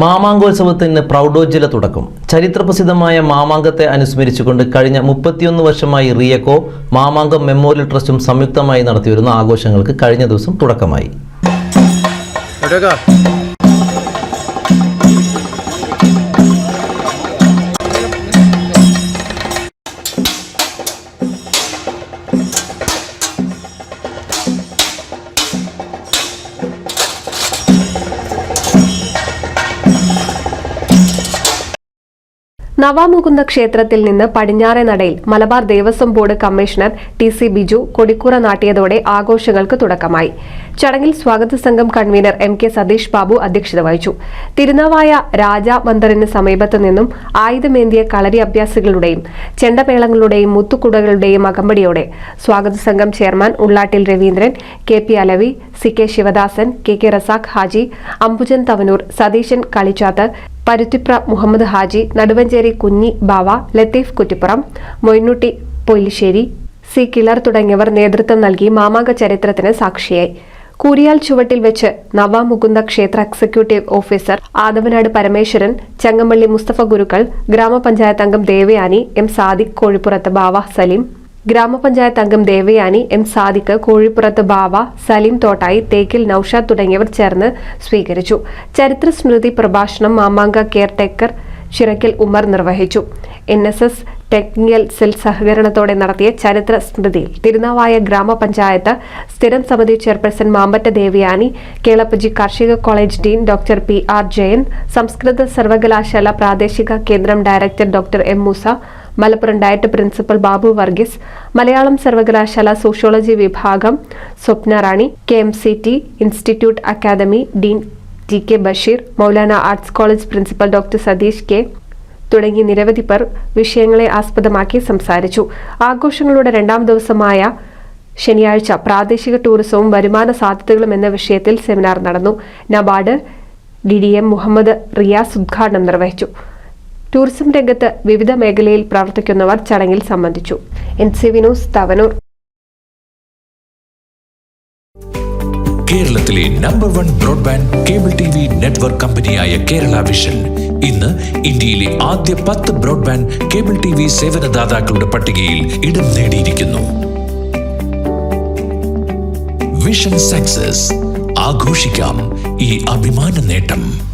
മാമാങ്കോത്സവത്തിന് പ്രൗഢോജ്ജല തുടക്കം. ചരിത്രപ്രസിദ്ധമായ മാമാങ്കത്തെ അനുസ്മരിച്ചുകൊണ്ട് കഴിഞ്ഞ മുപ്പത്തിയൊന്ന് വർഷമായി റിയക്കോ മാമാങ്കം മെമ്മോറിയൽ ട്രസ്റ്റും സംയുക്തമായി നടത്തിവരുന്ന ആഘോഷങ്ങൾക്ക് കഴിഞ്ഞ ദിവസം തുടക്കമായി. നവാമുകുന്ദ ക്ഷേത്രത്തിൽ നിന്ന് പടിഞ്ഞാറെ നടയിൽ Malabar Devaswom board commissioner T C Biju കൊടിക്കൂറ നാട്ടിയതോടെ ആഘോഷങ്ങൾക്ക് തുടക്കമായി. ചടങ്ങിൽ സ്വാഗത സംഘം convener M K Satheesh Babu അധ്യക്ഷത വഹിച്ചു. തിരുനാവായ രാജാ മന്ദിറിന് സമീപത്തു നിന്നും ആയുധമേന്തിയ കളരി അഭ്യാസികളുടെയും ചെണ്ടമേളങ്ങളുടെയും മുത്തുകുടകളുടെയും അകമ്പടിയോടെ സ്വാഗത സംഘം chairman Ullattil Raveendran K P Alavi C K Sivadasan K K Razak Haji Ambujan Thavanur Satheesan Kalichath Paruthipra Muhammad Haji Naduvancheri Kunhi Bava Latheef Kuttippuram Moinutty Poyilisseri C Kilar തുടങ്ങിയവർ നേതൃത്വം നൽകി മാമാങ്ക ചരിത്രത്തിന് സാക്ഷിയായി. കൂരിയാൽ ചുവട്ടിൽ വെച്ച് നവാമുകുന്ദ ക്ഷേത്ര എക്സിക്യൂട്ടീവ് ഓഫീസർ ആദവനാട് പരമേശ്വരൻ ചങ്ങമ്പള്ളി മുസ്തഫ ഗുരുക്കൾ ഗ്രാമപഞ്ചായത്ത് അംഗം ദേവയാനി എം സാദിഖ് കോഴിപ്പുറത്ത് ബാവ സലീം ഗ്രാമപഞ്ചായത്ത് അംഗം ദേവയാനി എം സാദിഖ് കോഴിപ്പുറത്ത് ബാവ സലീം തോട്ടായി തേക്കിൽ നൌഷാദ് തുടങ്ങിയവർ ചേർന്ന് സ്വീകരിച്ചു. ചരിത്ര സ്മൃതി പ്രഭാഷണം മാമാങ്ക കെയർടേക്കർ ചിറക്കൽ ഉമർ നിർവഹിച്ചു. N S S technical cell സഹകരണത്തോടെ നടത്തിയ ചരിത്ര സ്മൃതിയിൽ തിരുനാവായ ഗ്രാമപഞ്ചായത്ത് സ്ഥിരം സമിതി ചെയർപേഴ്സൺ മാമ്പറ്റ ദേവിയാനി കേളപ്പജി കാർഷിക college dean doctor P R Jayan സംസ്കൃത സർവകലാശാല പ്രാദേശിക കേന്ദ്രം director doctor M Moosa Malappuram DIET principal Babu Varghese Malayalam സർവകലാശാല സോഷ്യോളജി വിഭാഗം Swapna Rani K M C T institute academy dean T K Basheer Maulana arts college principal doctor Satheesh K. തുടങ്ങി നിരവധി പേർ വിഷയങ്ങളെ ആസ്പദമാക്കി സംസാരിച്ചു. ആഘോഷങ്ങളുടെ രണ്ടാം ദിവസമായ ശനിയാഴ്ച പ്രാദേശിക ടൂറിസവും വരുമാന സാധ്യതകളും എന്ന വിഷയത്തിൽ സെമിനാർ നടന്നു. NABARD D D M Muhammad Riyas ഉദ്ഘാടനം നിർവഹിച്ചു. ടൂറിസം രംഗത്ത് വിവിധ മേഖലയിൽ പ്രവർത്തിക്കുന്നവർ ചടങ്ങിൽ സംബന്ധിച്ചു. N C news Thavanur. കേരളത്തിലെ number one broadband cable T V network കമ്പനിയായ കേരള വിഷൻ ഇന്ന് ഇന്ത്യയിലെ ആദ്യ പത്ത് ബ്രോഡ്ബാൻഡ് കേബിൾ ടി വി സേവനദാതാക്കളുടെ പട്ടികയിൽ ഇടം നേടിയിരിക്കുന്നു. വിഷൻ സക്സസ് ആഘോഷിക്കാം ഈ അഭിമാന നേട്ടം.